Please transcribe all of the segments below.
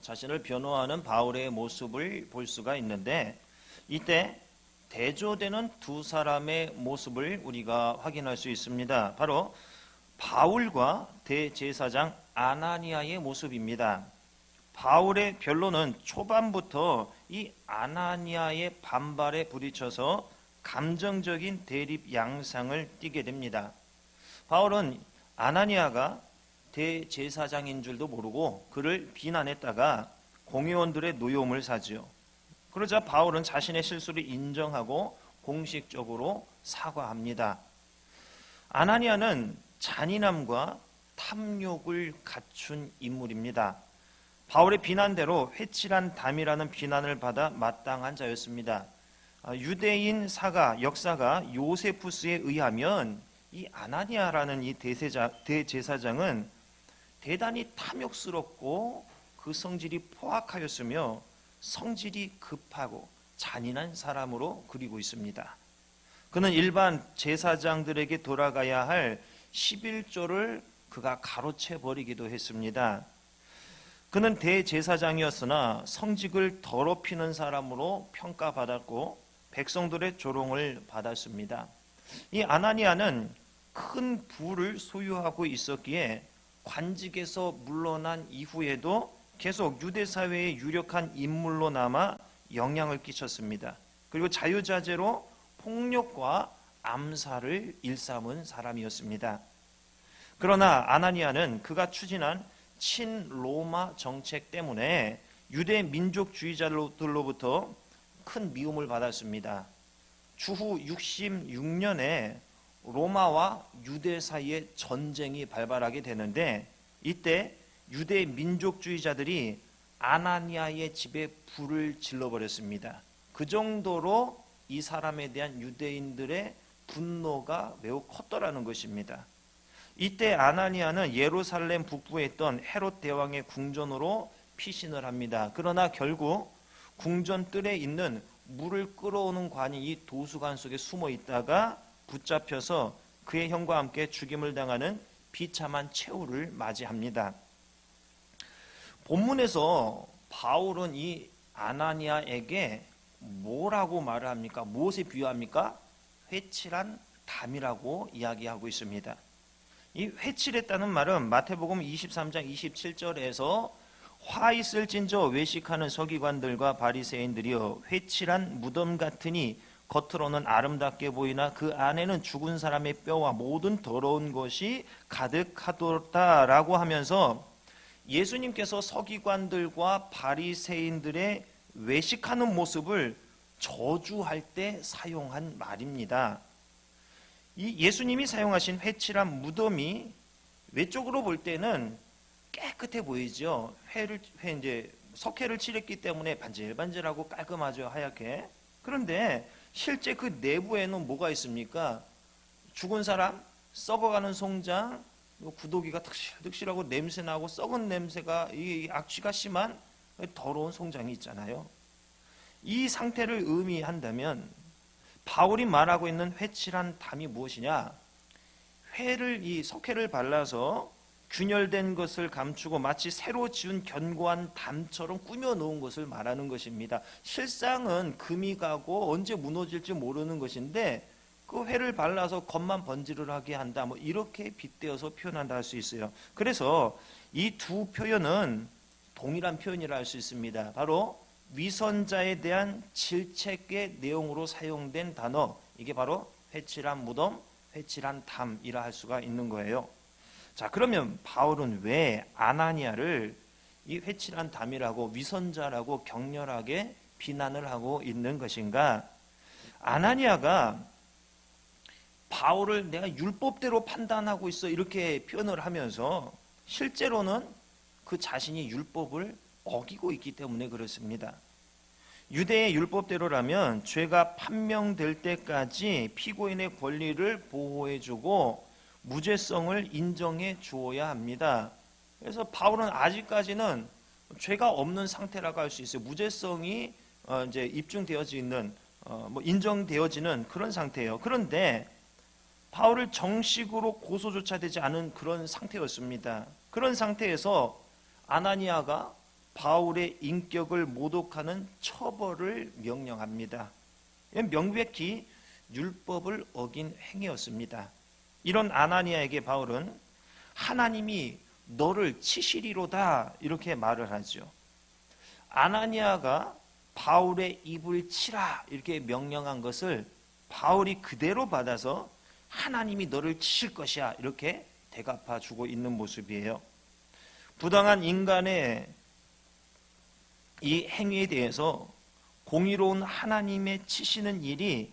자신을 변호하는 바울의 모습을 볼 수가 있는데 이때 대조되는 두 사람의 모습을 우리가 확인할 수 있습니다. 바로 바울과 대제사장 아나니아의 모습입니다. 바울의 변론은 초반부터 이 아나니아의 반발에 부딪혀서 감정적인 대립 양상을 띠게 됩니다. 바울은 아나니아가 대제사장인 줄도 모르고 그를 비난했다가 공의원들의 노여움을 사지요. 그러자 바울은 자신의 실수를 인정하고 공식적으로 사과합니다. 아나니아는 잔인함과 탐욕을 갖춘 인물입니다. 바울의 비난대로 회칠한 담이라는 비난을 받아 마땅한 자였습니다. 아, 유대인 사가 역사가 요세푸스에 의하면 이 아나니아라는 이 대세자, 대제사장은 대단히 탐욕스럽고 그 성질이 포악하였으며 성질이 급하고 잔인한 사람으로 그리고 있습니다. 그는 일반 제사장들에게 돌아가야 할 11조를 그가 가로채 버리기도 했습니다. 그는 대제사장이었으나 성직을 더럽히는 사람으로 평가받았고 백성들의 조롱을 받았습니다. 이 아나니아는 큰 부를 소유하고 있었기에 관직에서 물러난 이후에도 계속 유대 사회의 유력한 인물로 남아 영향을 끼쳤습니다. 그리고 자유자재로 폭력과 암살을 일삼은 사람이었습니다. 그러나 아나니아는 그가 추진한 친로마 정책 때문에 유대 민족주의자들로부터 큰 미움을 받았습니다. 주후 66년에 로마와 유대 사이에 전쟁이 발발하게 되는데 이때 유대 민족주의자들이 아나니아의 집에 불을 질러버렸습니다. 그 정도로 이 사람에 대한 유대인들의 분노가 매우 컸더라는 것입니다. 이때 아나니아는 예루살렘 북부에 있던 헤롯 대왕의 궁전으로 피신을 합니다. 그러나 결국 궁전 뜰에 있는 물을 끌어오는 관이 이 도수관 속에 숨어 있다가 붙잡혀서 그의 형과 함께 죽임을 당하는 비참한 최후를 맞이합니다. 본문에서 바울은 이 아나니아에게 뭐라고 말을 합니까? 무엇에 비유합니까? 회칠한 담이라고 이야기하고 있습니다. 이 회칠했다는 말은 마태복음 23장 27절에서 화 있을진저 외식하는 서기관들과 바리새인들이여 회칠한 무덤 같으니 겉으로는 아름답게 보이나 그 안에는 죽은 사람의 뼈와 모든 더러운 것이 가득하도다라고 하면서 예수님께서 서기관들과 바리새인들의 외식하는 모습을 저주할 때 사용한 말입니다. 이 예수님이 사용하신 회칠한 무덤이 외적으로 볼 때는 깨끗해 보이죠. 회를 회 이제 석회를 칠했기 때문에 반질반질하고 깔끔하죠 하얗게. 그런데 실제 그 내부에는 뭐가 있습니까? 죽은 사람, 썩어가는 송장, 구더기가 득실득실하고 냄새 나고 썩은 냄새가 이 악취가 심한 더러운 송장이 있잖아요. 이 상태를 의미한다면 바울이 말하고 있는 회칠한 담이 무엇이냐? 회를 이 석회를 발라서 균열된 것을 감추고 마치 새로 지은 견고한 담처럼 꾸며 놓은 것을 말하는 것입니다. 실상은 금이 가고 언제 무너질지 모르는 것인데 그 회를 발라서 겉만 번지르르하게 한다. 뭐 이렇게 빗대어서 표현한다 할 수 있어요. 그래서 이 두 표현은 동일한 표현이라 할 수 있습니다. 바로 위선자에 대한 질책의 내용으로 사용된 단어 이게 바로 회칠한 무덤, 회칠한 담이라 할 수가 있는 거예요. 자, 그러면 바울은 왜 아나니아를 이 회칠한 담이라고 위선자라고 격렬하게 비난을 하고 있는 것인가? 아나니아가 바울을 내가 율법대로 판단하고 있어 이렇게 표현을 하면서 실제로는 그 자신이 율법을 어기고 있기 때문에 그렇습니다. 유대의 율법대로라면 죄가 판명될 때까지 피고인의 권리를 보호해주고 무죄성을 인정해 주어야 합니다. 그래서 바울은 아직까지는 죄가 없는 상태라고 할 수 있어요. 무죄성이 어, 이제 입증되어지는 어, 뭐 인정되어지는 그런 상태예요. 그런데 바울을 정식으로 고소조차 되지 않은 그런 상태였습니다. 그런 상태에서 아나니아가 바울의 인격을 모독하는 처벌을 명령합니다. 명백히 율법을 어긴 행위였습니다. 이런 아나니아에게 바울은 하나님이 너를 치시리로다 이렇게 말을 하죠. 아나니아가 바울의 입을 치라 이렇게 명령한 것을 바울이 그대로 받아서 하나님이 너를 치실 것이야 이렇게 대갚아 주고 있는 모습이에요. 부당한 인간의 이 행위에 대해서 공의로운 하나님의 치시는 일이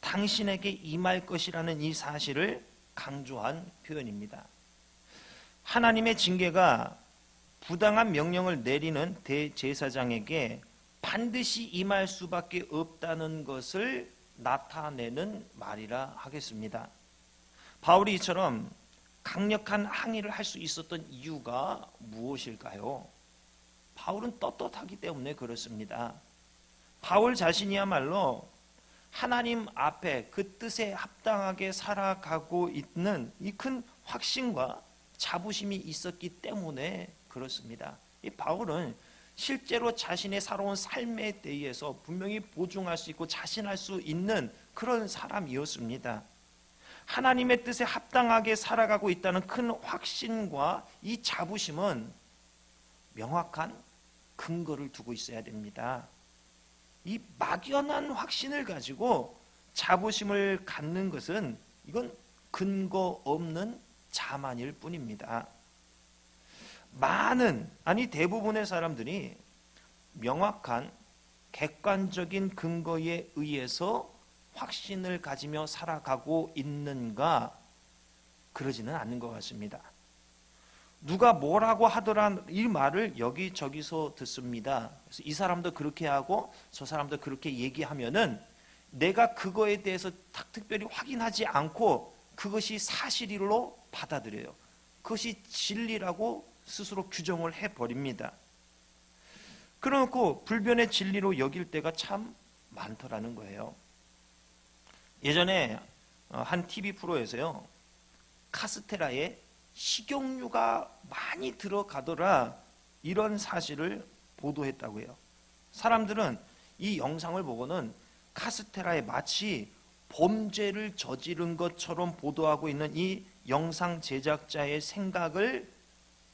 당신에게 임할 것이라는 이 사실을 강조한 표현입니다. 하나님의 징계가 부당한 명령을 내리는 대제사장에게 반드시 임할 수밖에 없다는 것을 나타내는 말이라 하겠습니다. 바울이 이처럼 강력한 항의를 할 수 있었던 이유가 무엇일까요? 바울은 떳떳하기 때문에 그렇습니다. 바울 자신이야말로 하나님 앞에 그 뜻에 합당하게 살아가고 있는 이 큰 확신과 자부심이 있었기 때문에 그렇습니다. 이 바울은 실제로 자신의 살아온 삶에 대해서 분명히 보증할 수 있고 자신할 수 있는 그런 사람이었습니다. 하나님의 뜻에 합당하게 살아가고 있다는 큰 확신과 이 자부심은 명확한 근거를 두고 있어야 됩니다. 이 막연한 확신을 가지고 자부심을 갖는 것은 이건 근거 없는 자만일 뿐입니다. 많은 아니 대부분의 사람들이 명확한 객관적인 근거에 의해서 확신을 가지며 살아가고 있는가 그러지는 않는 것 같습니다. 누가 뭐라고 하더라 이 말을 여기저기서 듣습니다. 그래서 이 사람도 그렇게 하고 저 사람도 그렇게 얘기하면은 내가 그거에 대해서 딱 특별히 확인하지 않고 그것이 사실로 받아들여요. 그것이 진리라고 스스로 규정을 해 버립니다. 그러놓고 불변의 진리로 여길 때가 참 많더라는 거예요. 예전에 어, 한 TV 프로에서요 카스테라에 식용유가 많이 들어가더라 이런 사실을 보도했다고요. 사람들은 이 영상을 보고는 카스테라에 마치 범죄를 저지른 것처럼 보도하고 있는 이 영상 제작자의 생각을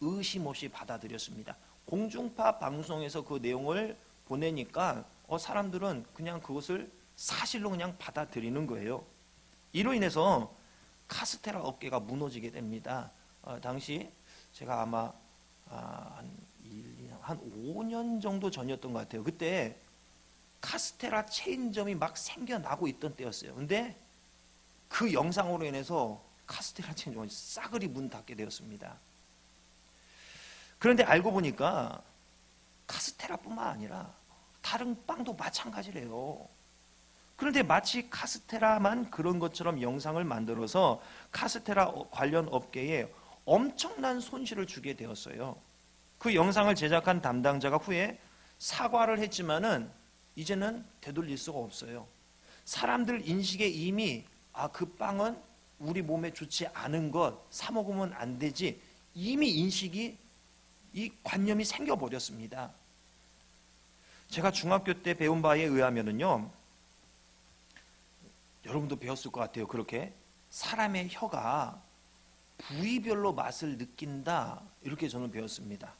의심 없이 받아들였습니다. 공중파 방송에서 그 내용을 보내니까 어, 사람들은 그냥 그것을 사실로 그냥 받아들이는 거예요. 이로 인해서 카스테라 업계가 무너지게 됩니다. 어, 당시 제가 아마 아, 한, 1, 한 5년 정도 전이었던 것 같아요. 그때 카스테라 체인점이 막 생겨나고 있던 때였어요. 근데 그 영상으로 인해서 카스테라 체인점이 싸그리 문 닫게 되었습니다. 그런데 알고 보니까 카스테라뿐만 아니라 다른 빵도 마찬가지래요. 그런데 마치 카스테라만 그런 것처럼 영상을 만들어서 카스테라 관련 업계에 엄청난 손실을 주게 되었어요. 그 영상을 제작한 담당자가 후에 사과를 했지만은 이제는 되돌릴 수가 없어요. 사람들 인식에 이미 아 그 빵은 우리 몸에 좋지 않은 것 사 먹으면 안 되지 이미 인식이 이 관념이 생겨 버렸습니다. 제가 중학교 때 배운 바에 의하면은요. 여러분도 배웠을 것 같아요. 그렇게 사람의 혀가 부위별로 맛을 느낀다 이렇게 저는 배웠습니다.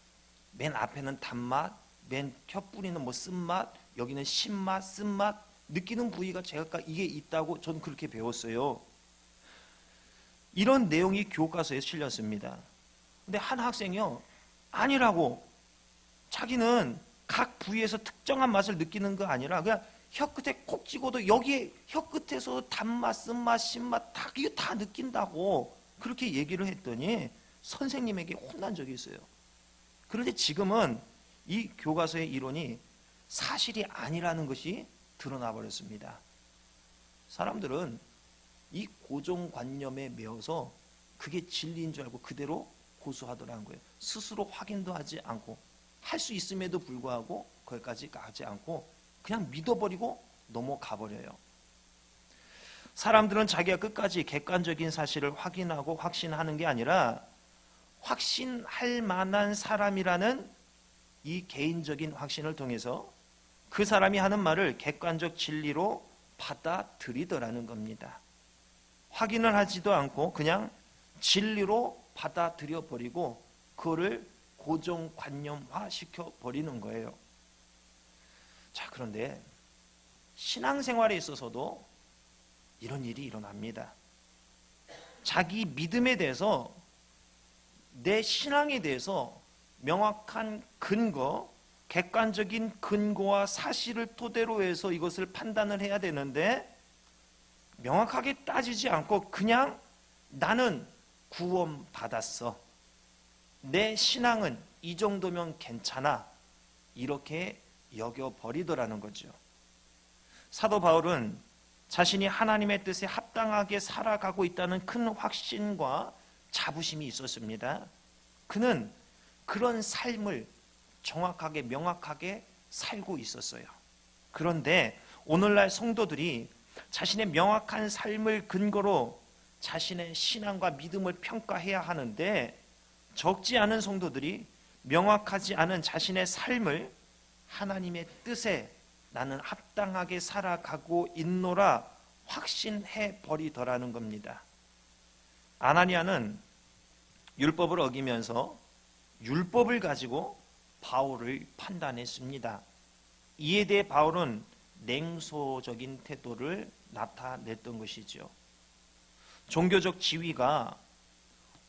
맨 앞에는 단맛, 맨 혀뿌리는 뭐 쓴맛, 여기는 신맛, 쓴맛 느끼는 부위가 제가 이게 있다고 저는 그렇게 배웠어요. 이런 내용이 교과서에 실렸습니다. 근데 한 학생이요 아니라고 자기는 각 부위에서 특정한 맛을 느끼는 거 아니라 그냥 혀 끝에 콕 찍어도 여기에 혀 끝에서 단맛, 쓴맛, 신맛 다 이거 다 느낀다고 그렇게 얘기를 했더니 선생님에게 혼난 적이 있어요. 그런데 지금은 이 교과서의 이론이 사실이 아니라는 것이 드러나 버렸습니다. 사람들은 이 고정관념에 매어서 그게 진리인 줄 알고 그대로 고수하더라는 거예요. 스스로 확인도 하지 않고 할 수 있음에도 불구하고 거기까지 가지 않고 그냥 믿어버리고 넘어가 버려요. 사람들은 자기가 끝까지 객관적인 사실을 확인하고 확신하는 게 아니라 확신할 만한 사람이라는 이 개인적인 확신을 통해서 그 사람이 하는 말을 객관적 진리로 받아들이더라는 겁니다. 확인을 하지도 않고 그냥 진리로 받아들여 버리고 그거를 고정관념화 시켜 버리는 거예요. 자, 그런데 신앙생활에 있어서도 이런 일이 일어납니다. 자기 믿음에 대해서 내 신앙에 대해서 명확한 근거, 객관적인 근거와 사실을 토대로 해서 이것을 판단을 해야 되는데 명확하게 따지지 않고 그냥 나는 구원 받았어. 내 신앙은 이 정도면 괜찮아. 이렇게 여겨 버리더라는 거죠. 사도 바울은 자신이 하나님의 뜻에 합당하게 살아가고 있다는 큰 확신과 자부심이 있었습니다. 그는 그런 삶을 정확하게 명확하게 살고 있었어요. 그런데 오늘날 성도들이 자신의 명확한 삶을 근거로 자신의 신앙과 믿음을 평가해야 하는데 적지 않은 성도들이 명확하지 않은 자신의 삶을 하나님의 뜻에 나는 합당하게 살아가고 있노라 확신해 버리더라는 겁니다. 아나니아는 율법을 어기면서 율법을 가지고 바울을 판단했습니다. 이에 대해 바울은 냉소적인 태도를 나타냈던 것이죠. 종교적 지위가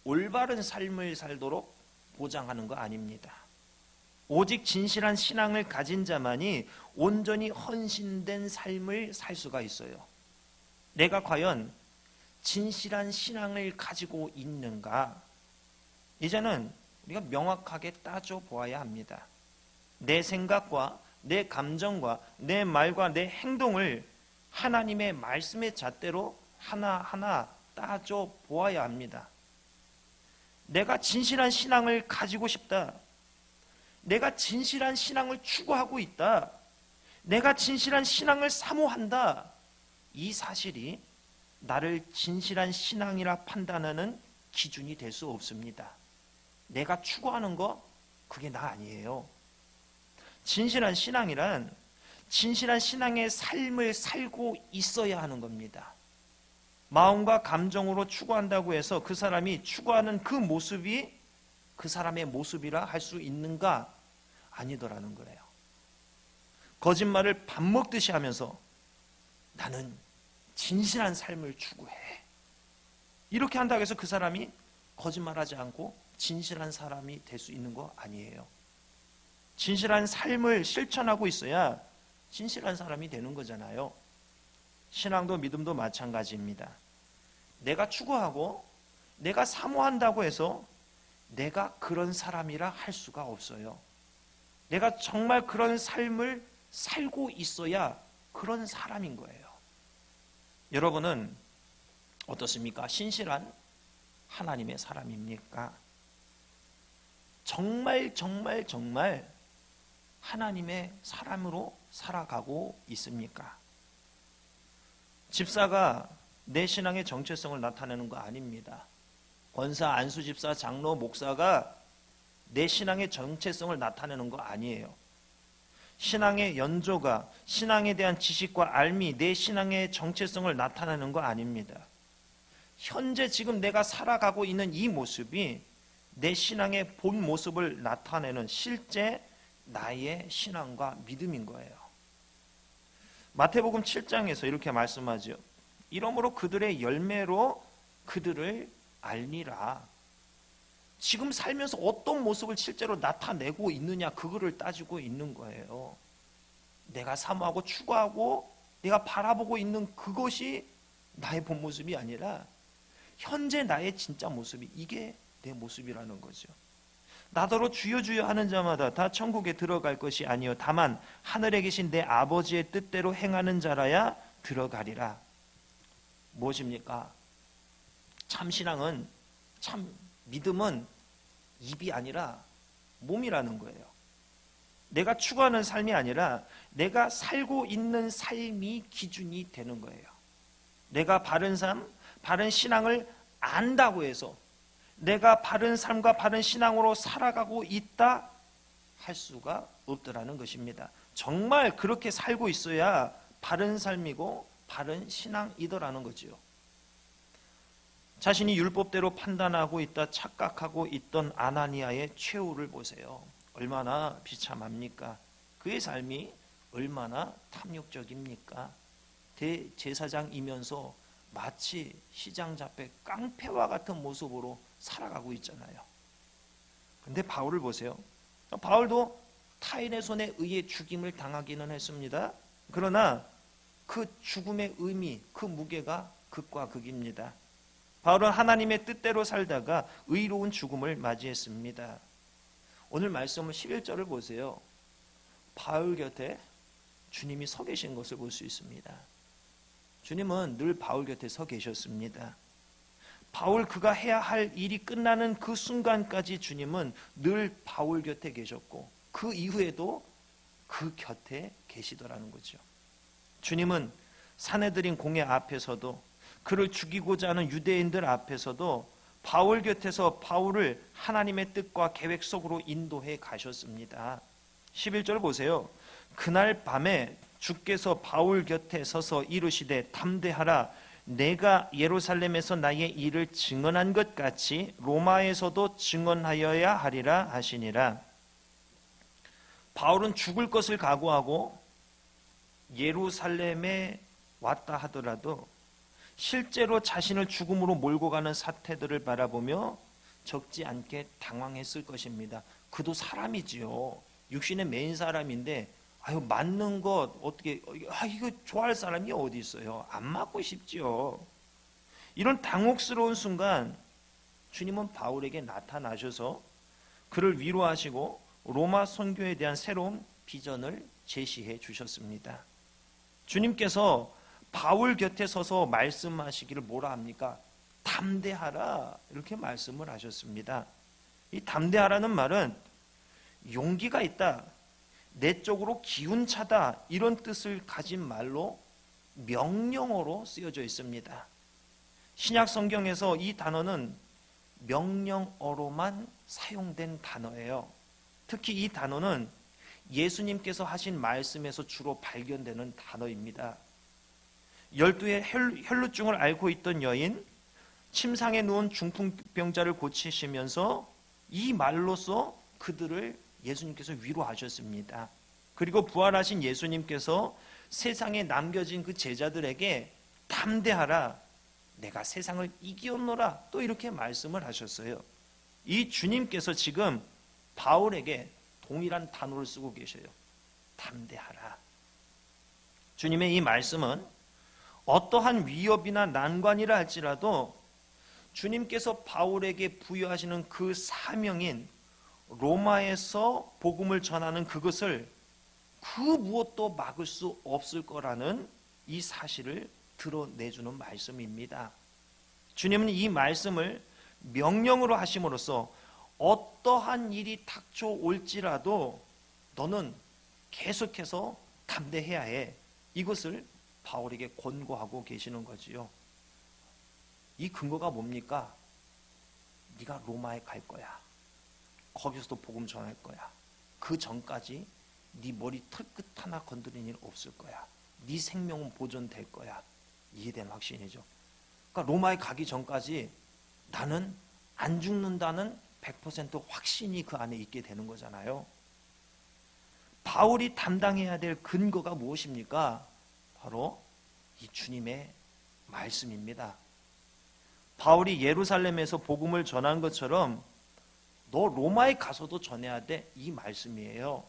올바른 삶을 살도록 보장하는 거 아닙니다. 오직 진실한 신앙을 가진 자만이 온전히 헌신된 삶을 살 수가 있어요. 내가 과연 진실한 신앙을 가지고 있는가? 이제는 우리가 명확하게 따져 보아야 합니다. 내 생각과 내 감정과 내 말과 내 행동을 하나님의 말씀의 잣대로 하나하나 따져 보아야 합니다. 내가 진실한 신앙을 가지고 싶다. 내가 진실한 신앙을 추구하고 있다. 내가 진실한 신앙을 사모한다. 이 사실이 나를 진실한 신앙이라 판단하는 기준이 될 수 없습니다. 내가 추구하는 거 그게 나 아니에요. 진실한 신앙이란 진실한 신앙의 삶을 살고 있어야 하는 겁니다. 마음과 감정으로 추구한다고 해서 그 사람이 추구하는 그 모습이 그 사람의 모습이라 할 수 있는가? 아니더라는 거예요. 거짓말을 밥 먹듯이 하면서 나는 진실한 삶을 추구해. 이렇게 한다고 해서 그 사람이 거짓말하지 않고 진실한 사람이 될 수 있는 거 아니에요. 진실한 삶을 실천하고 있어야 진실한 사람이 되는 거잖아요. 신앙도 믿음도 마찬가지입니다. 내가 추구하고 내가 사모한다고 해서 내가 그런 사람이라 할 수가 없어요. 내가 정말 그런 삶을 살고 있어야 그런 사람인 거예요. 여러분은 어떻습니까? 신실한 하나님의 사람입니까? 정말 정말 정말 하나님의 사람으로 살아가고 있습니까? 집사가 내 신앙의 정체성을 나타내는 거 아닙니다. 권사, 안수 집사, 장로, 목사가 내 신앙의 정체성을 나타내는 거 아니에요. 신앙의 연조가 신앙에 대한 지식과 알미 내 신앙의 정체성을 나타내는 거 아닙니다. 현재 지금 내가 살아가고 있는 이 모습이 내 신앙의 본 모습을 나타내는 실제 나의 신앙과 믿음인 거예요. 마태복음 7장에서 이렇게 말씀하죠. 이러므로 그들의 열매로 그들을 알리라. 지금 살면서 어떤 모습을 실제로 나타내고 있느냐 그거를 따지고 있는 거예요. 내가 사모하고 추구하고 내가 바라보고 있는 그것이 나의 본 모습이 아니라 현재 나의 진짜 모습이 이게 내 모습이라는 거죠. 나더러 주여 주여 하는 자마다 다 천국에 들어갈 것이 아니요 다만 하늘에 계신 내 아버지의 뜻대로 행하는 자라야 들어가리라. 무엇입니까? 참 신앙은 참 믿음은 입이 아니라 몸이라는 거예요. 내가 추구하는 삶이 아니라 내가 살고 있는 삶이 기준이 되는 거예요. 내가 바른 삶, 바른 신앙을 안다고 해서 내가 바른 삶과 바른 신앙으로 살아가고 있다. 할 수가 없더라는 것입니다. 정말 그렇게 살고 있어야 바른 삶이고 바른 신앙이더라는 거지요. 자신이 율법대로 판단하고 있다 착각하고 있던 아나니아의 최후를 보세요. 얼마나 비참합니까? 그의 삶이 얼마나 탐욕적입니까? 대제사장이면서 마치 시장 잡배 깡패와 같은 모습으로 살아가고 있잖아요. 근데 바울을 보세요. 바울도 타인의 손에 의해 죽임을 당하기는 했습니다. 그러나 그 죽음의 의미, 그 무게가 극과 극입니다. 바울은 하나님의 뜻대로 살다가 의로운 죽음을 맞이했습니다. 오늘 말씀은 11절을 보세요. 바울 곁에 주님이 서 계신 것을 볼 수 있습니다. 주님은 늘 바울 곁에 서 계셨습니다. 바울 그가 해야 할 일이 끝나는 그 순간까지 주님은 늘 바울 곁에 계셨고 그 이후에도 그 곁에 계시더라는 거죠. 주님은 사내들인 공회 앞에서도 그를 죽이고자 하는 유대인들 앞에서도 바울 곁에서 바울을 하나님의 뜻과 계획 속으로 인도해 가셨습니다. 11절 보세요. 그날 밤에 주께서 바울 곁에 서서 이르시되 담대하라 내가 예루살렘에서 나의 일을 증언한 것 같이 로마에서도 증언하여야 하리라 하시니라. 바울은 죽을 것을 각오하고 예루살렘에 왔다 하더라도 실제로 자신을 죽음으로 몰고 가는 사태들을 바라보며 적지 않게 당황했을 것입니다. 그도 사람이지요. 육신의 메인 사람인데 아유 맞는 것 어떻게 아 이거 좋아할 사람이 어디 있어요? 안 맞고 싶지요. 이런 당혹스러운 순간 주님은 바울에게 나타나셔서 그를 위로하시고 로마 선교에 대한 새로운 비전을 제시해 주셨습니다. 주님께서 바울 곁에 서서 말씀하시기를 뭐라 합니까? 담대하라 이렇게 말씀을 하셨습니다. 이 담대하라는 말은 용기가 있다, 내 쪽으로 기운 차다 이런 뜻을 가진 말로 명령어로 쓰여져 있습니다. 신약 성경에서 이 단어는 명령어로만 사용된 단어예요. 특히 이 단어는 예수님께서 하신 말씀에서 주로 발견되는 단어입니다. 열두의 혈루증을 앓고 있던 여인, 침상에 누운 중풍병자를 고치시면서 이 말로써 그들을 예수님께서 위로하셨습니다. 그리고 부활하신 예수님께서 세상에 남겨진 그 제자들에게 담대하라. 내가 세상을 이기었노라. 또 이렇게 말씀을 하셨어요. 이 주님께서 지금 바울에게 동일한 단어를 쓰고 계셔요. 담대하라. 주님의 이 말씀은 어떠한 위협이나 난관이라 할지라도 주님께서 바울에게 부여하시는 그 사명인 로마에서 복음을 전하는 그것을 그 무엇도 막을 수 없을 거라는 이 사실을 드러내주는 말씀입니다. 주님은 이 말씀을 명령으로 하심으로써 어떠한 일이 닥쳐올지라도 너는 계속해서 담대해야 해. 이것을 바울에게 권고하고 계시는 거지요. 이 근거가 뭡니까? 네가 로마에 갈 거야. 거기서도 복음 전할 거야. 그 전까지 네 머리 털끝 하나 건드린 일 없을 거야. 네 생명은 보존될 거야. 이해된 확신이죠. 그러니까 로마에 가기 전까지 나는 안 죽는다는 100% 확신이 그 안에 있게 되는 거잖아요. 바울이 담당해야 될 근거가 무엇입니까? 바로 이 주님의 말씀입니다. 바울이 예루살렘에서 복음을 전한 것처럼 너 로마에 가서도 전해야 돼. 이 말씀이에요.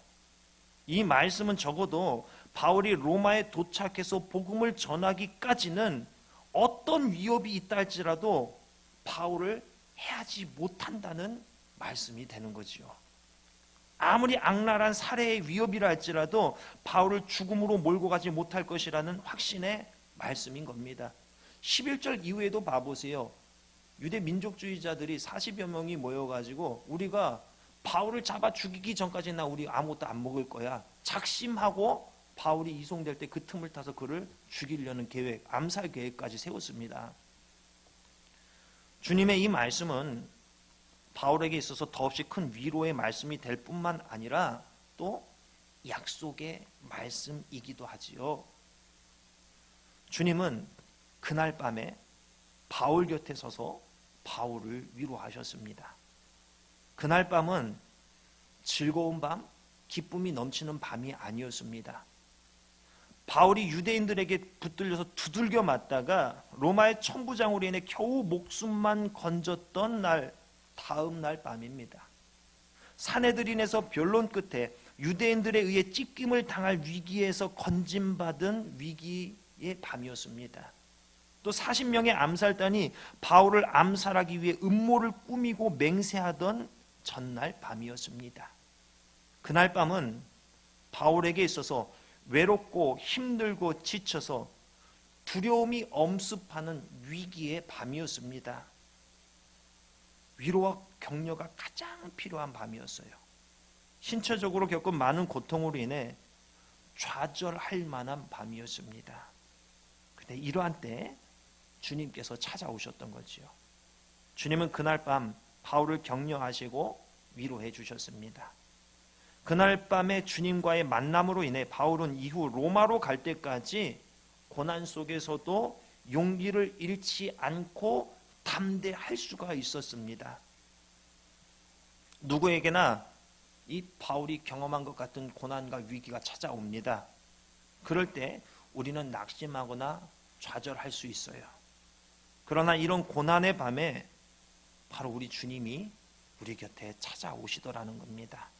이 말씀은 적어도 바울이 로마에 도착해서 복음을 전하기까지는 어떤 위협이 있다 할지라도 바울을 해하지 못한다는 말씀이 되는 거지요. 아무리 악랄한 살해의 위협이라 할지라도 바울을 죽음으로 몰고 가지 못할 것이라는 확신의 말씀인 겁니다. 11절 이후에도 봐보세요. 유대 민족주의자들이 40여 명이 모여가지고 우리가 바울을 잡아 죽이기 전까지 나 우리 아무것도 안 먹을 거야. 작심하고 바울이 이송될 때 그 틈을 타서 그를 죽이려는 계획, 암살 계획까지 세웠습니다. 주님의 이 말씀은 바울에게 있어서 더없이 큰 위로의 말씀이 될 뿐만 아니라 또 약속의 말씀이기도 하지요. 주님은 그날 밤에 바울 곁에 서서 바울을 위로하셨습니다. 그날 밤은 즐거운 밤, 기쁨이 넘치는 밤이 아니었습니다. 바울이 유대인들에게 붙들려서 두들겨 맞다가 로마의 천부장으로 인해 겨우 목숨만 건졌던 날 다음 날 밤입니다. 사내들인에서 변론 끝에 유대인들에 의해 찢김을 당할 위기에서 건진받은 위기의 밤이었습니다. 또 40명의 암살단이 바울을 암살하기 위해 음모를 꾸미고 맹세하던 전날 밤이었습니다. 그날 밤은 바울에게 있어서 외롭고 힘들고 지쳐서 두려움이 엄습하는 위기의 밤이었습니다. 위로와 격려가 가장 필요한 밤이었어요. 신체적으로 겪은 많은 고통으로 인해 좌절할 만한 밤이었습니다. 근데 이러한 때 주님께서 찾아오셨던 거지요. 주님은 그날 밤 바울을 격려하시고 위로해 주셨습니다. 그날 밤에 주님과의 만남으로 인해 바울은 이후 로마로 갈 때까지 고난 속에서도 용기를 잃지 않고 담대할 수가 있었습니다. 누구에게나 이 바울이 경험한 것 같은 고난과 위기가 찾아옵니다. 그럴 때 우리는 낙심하거나 좌절할 수 있어요. 그러나 이런 고난의 밤에 바로 우리 주님이 우리 곁에 찾아오시더라는 겁니다.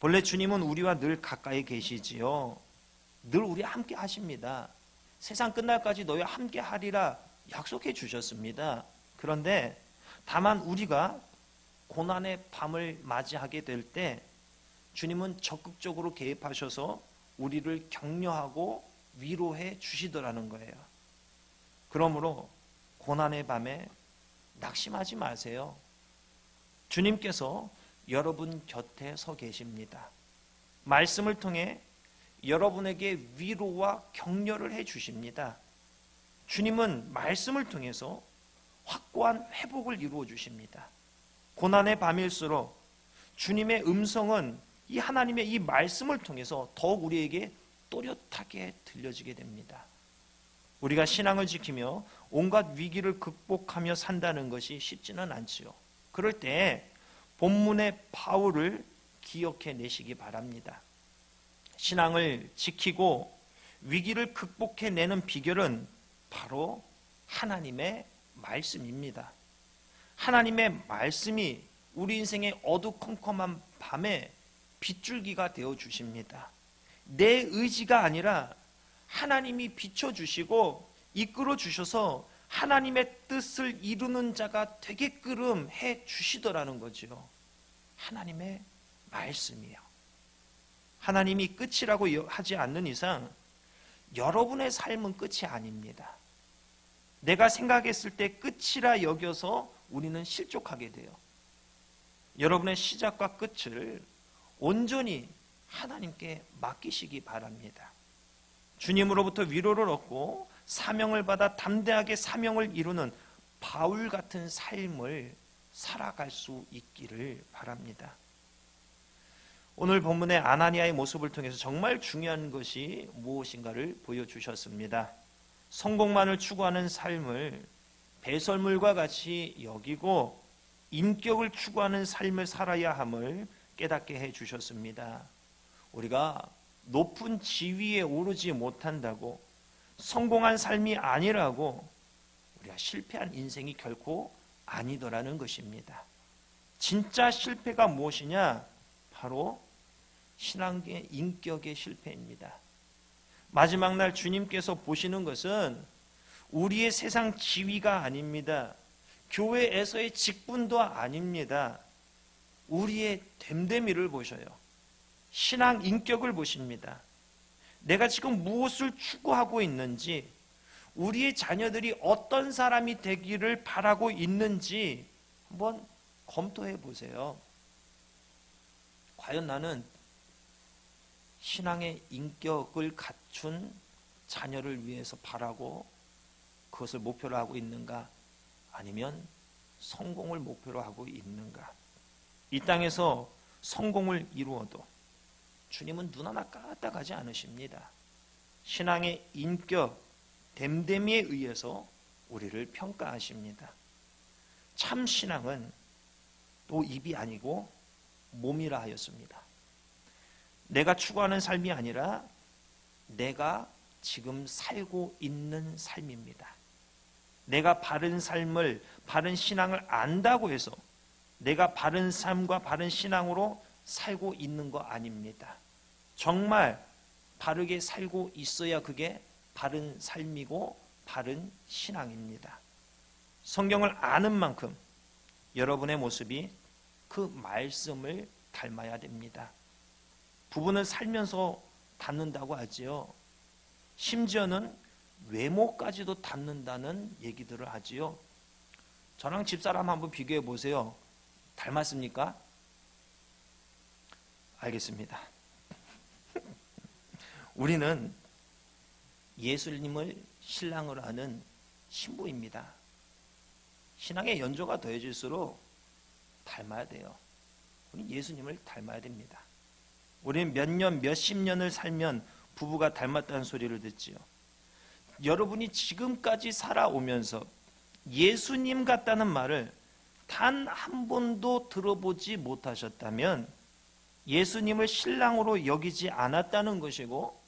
본래 주님은 우리와 늘 가까이 계시지요. 늘 우리와 함께 하십니다. 세상 끝날까지 너희와 함께 하리라 약속해 주셨습니다. 그런데 다만 우리가 고난의 밤을 맞이하게 될 때 주님은 적극적으로 개입하셔서 우리를 격려하고 위로해 주시더라는 거예요. 그러므로 고난의 밤에 낙심하지 마세요. 주님께서 여러분 곁에 서 계십니다. 말씀을 통해 여러분에게 위로와 격려를 해 주십니다. 주님은 말씀을 통해서 확고한 회복을 이루어 주십니다. 고난의 밤일수록 주님의 음성은 이 하나님의 이 말씀을 통해서 더욱 우리에게 또렷하게 들려지게 됩니다. 우리가 신앙을 지키며 온갖 위기를 극복하며 산다는 것이 쉽지는 않지요. 그럴 때 본문의 바울을 기억해 내시기 바랍니다. 신앙을 지키고 위기를 극복해 내는 비결은 바로 하나님의 말씀입니다. 하나님의 말씀이 우리 인생의 어두컴컴한 밤에 빗줄기가 되어 주십니다. 내 의지가 아니라 하나님이 비춰 주시고 이끌어 주셔서 하나님의 뜻을 이루는 자가 되게끔 해 주시더라는 거죠. 하나님의 말씀이요. 하나님이 끝이라고 하지 않는 이상 여러분의 삶은 끝이 아닙니다. 내가 생각했을 때 끝이라 여겨서 우리는 실족하게 돼요. 여러분의 시작과 끝을 온전히 하나님께 맡기시기 바랍니다. 주님으로부터 위로를 얻고 사명을 받아 담대하게 사명을 이루는 바울 같은 삶을 살아갈 수 있기를 바랍니다. 오늘 본문의 아나니아의 모습을 통해서 정말 중요한 것이 무엇인가를 보여주셨습니다. 성공만을 추구하는 삶을 배설물과 같이 여기고 인격을 추구하는 삶을 살아야 함을 깨닫게 해 주셨습니다. 우리가 높은 지위에 오르지 못한다고 성공한 삶이 아니라고 우리가 실패한 인생이 결코 아니더라는 것입니다. 진짜 실패가 무엇이냐? 바로 신앙의 인격의 실패입니다. 마지막 날 주님께서 보시는 것은 우리의 세상 지위가 아닙니다. 교회에서의 직분도 아닙니다. 우리의 됨됨이를 보셔요. 신앙 인격을 보십니다. 내가 지금 무엇을 추구하고 있는지, 우리의 자녀들이 어떤 사람이 되기를 바라고 있는지 한번 검토해 보세요. 과연 나는 신앙의 인격을 갖춘 자녀를 위해서 바라고 그것을 목표로 하고 있는가? 아니면 성공을 목표로 하고 있는가? 이 땅에서 성공을 이루어도 주님은 눈 하나 까딱하지 않으십니다. 신앙의 인격, 됨됨이에 의해서 우리를 평가하십니다. 참 신앙은 또 입이 아니고 몸이라 하였습니다. 내가 추구하는 삶이 아니라 내가 지금 살고 있는 삶입니다. 내가 바른 삶을, 바른 신앙을 안다고 해서 내가 바른 삶과 바른 신앙으로 살고 있는 거 아닙니다. 정말 바르게 살고 있어야 그게 바른 삶이고 바른 신앙입니다. 성경을 아는 만큼 여러분의 모습이 그 말씀을 닮아야 됩니다. 부부는 살면서 닮는다고 하지요. 심지어는 외모까지도 닮는다는 얘기들을 하지요. 저랑 집사람 한번 비교해 보세요. 닮았습니까? 알겠습니다. 우리는 예수님을 신랑으로 하는 신부입니다. 신앙의 연조가 더해질수록 닮아야 돼요. 우리 예수님을 닮아야 됩니다. 우리는 몇 년, 몇십 년을 살면 부부가 닮았다는 소리를 듣지요. 여러분이 지금까지 살아오면서 예수님 같다는 말을 단 한 번도 들어보지 못하셨다면 예수님을 신랑으로 여기지 않았다는 것이고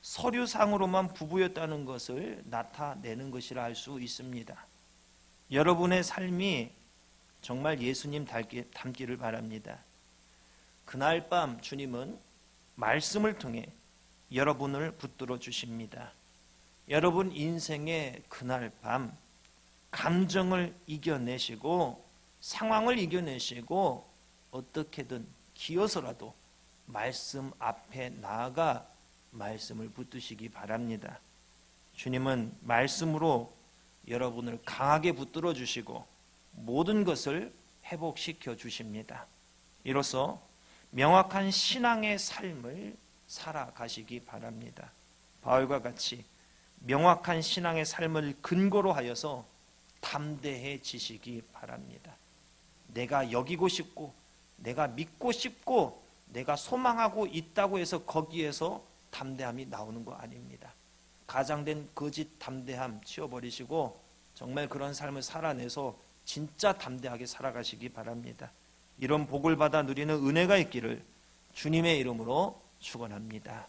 서류상으로만 부부였다는 것을 나타내는 것이라 할 수 있습니다. 여러분의 삶이 정말 예수님 닮기, 닮기를 바랍니다. 그날 밤 주님은 말씀을 통해 여러분을 붙들어 주십니다. 여러분 인생의 그날 밤 감정을 이겨내시고 상황을 이겨내시고 어떻게든 기어서라도 말씀 앞에 나아가 말씀을 붙드시기 바랍니다. 주님은 말씀으로 여러분을 강하게 붙들어 주시고 모든 것을 회복시켜 주십니다. 이로써 명확한 신앙의 삶을 살아가시기 바랍니다. 바울과 같이 명확한 신앙의 삶을 근거로 하여서 담대해지시기 바랍니다. 내가 여기고 싶고 내가 믿고 싶고 내가 소망하고 있다고 해서 거기에서 담대함이 나오는 거 아닙니다. 가장된 거짓 담대함 치워버리시고 정말 그런 삶을 살아내서 진짜 담대하게 살아가시기 바랍니다. 이런 복을 받아 누리는 은혜가 있기를 주님의 이름으로 축원합니다.